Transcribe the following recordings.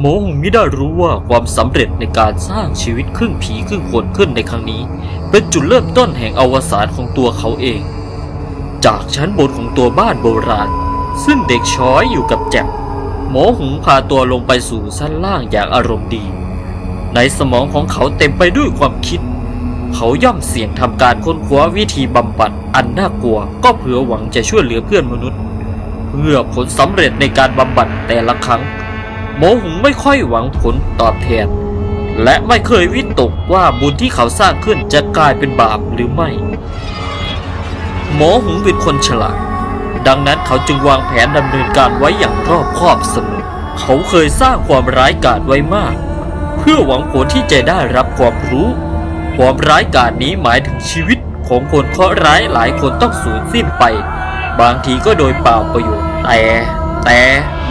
หมอหงมิได้รู้ว่าความสำเร็จในการสร้างชีวิตครึ่งผีครึ่งคนขึ้นในครั้งนี้ เป็นจุดเริ่มต้นแห่งอวสานของตัวเขาเอง จากชั้นบนของตัวบ้านโบราณ ซึ่งเด็กช้อยอยู่กับแจ็คหมอหงพาตัวลงไปสู่ชั้นล่างอย่างอารมณ์ดี ในสมองของเขาเต็มไปด้วยความคิด เขาย่อมเสี่ยงทำการค้นคว้าวิธีบำบัดอันน่ากลัว ก็เพื่อหวังจะช่วยเหลือเพื่อนมนุษย์ เพื่อผลสำเร็จในการบำบัดแต่ละครั้ง หมหุงไม่ค่อยหวังผลตอบแทน และไม่เคยวิตกว่าบุญที่เขาสร้างขึ้นจะกลายเป็นบาปหรือไม่ หมอหุงเป็นคนฉลาด ดังนั้นเขาจึงวางแผนดำเนินการไว้อย่างรอบคอบเสมอ เขาเคยสร้างความร้ายกาจไว้มาก เพื่อหวังผลที่จะได้รับความรู้ ความร้ายกาจนี้หมายถึงชีวิตของคนเคราะห์ร้ายหลายคนต้องสูญสิ้นไป บางทีก็โดยเปล่าประโยชน์แต่แต่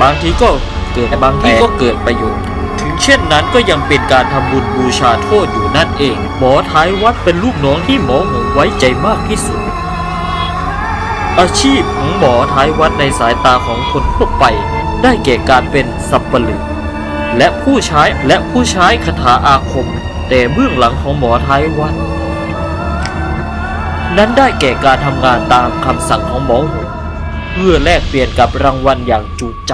บางทีก็ กิดบางทีก็เกิดประโยชน์ ถึงเช่นนั้นก็ยังเป็นการทำบุญบูชาโทษอยู่นั่นเอง หมอท้ายวัดเป็นลูกน้องที่หมอหงไว้ใจมากที่สุด อาชีพของหมอท้ายวัดในสายตาของคนทั่วไป ได้แก่การเป็นสับปะเหลือและผู้ใช้และผู้ใช้คาถาอาคม แต่เบื้องหลังของหมอท้ายวัดนั้นได้แก่การทำงานตามคำสั่งของหมอหงเพื่อแลกเปลี่ยนกับรางวัลอย่างจูใจ